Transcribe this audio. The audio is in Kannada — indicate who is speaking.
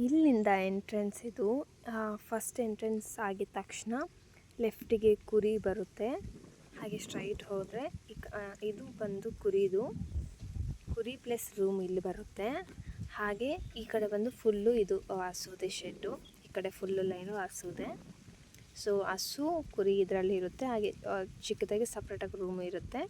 Speaker 1: ಇಲ್ಲಿಂದ ಎಂಟ್ರೆನ್ಸ್ ಇದು ಫಸ್ಟ್ ಎಂಟ್ರೆನ್ಸ್ ಆಗಿದ ತಕ್ಷಣ ಲೆಫ್ಟಿಗೆ ಕುರಿ ಬರುತ್ತೆ. ಹಾಗೆ ಸ್ಟ್ರೈಟ್ ಹೋದರೆ ಇದು ಬಂದು ಕುರಿದು ಕುರಿ ಪ್ಲಸ್ ರೂಮ್ ಇಲ್ಲಿ ಬರುತ್ತೆ. ಹಾಗೆ ಈ ಕಡೆ ಬಂದು ಫುಲ್ಲು ಇದು ಹಸುದೆ ಶೆಡ್ಡು ಈ ಕಡೆ ಫುಲ್ಲು ಲೈನು ಹಸುದೆ. ಸೊ ಹಸು, ಕುರಿ ಇದರಲ್ಲಿ ಇರುತ್ತೆ. ಹಾಗೆ ಚಿಕ್ಕದಾಗಿ ಸಪ್ರೇಟಾಗಿ ರೂಮ್ ಇರುತ್ತೆ.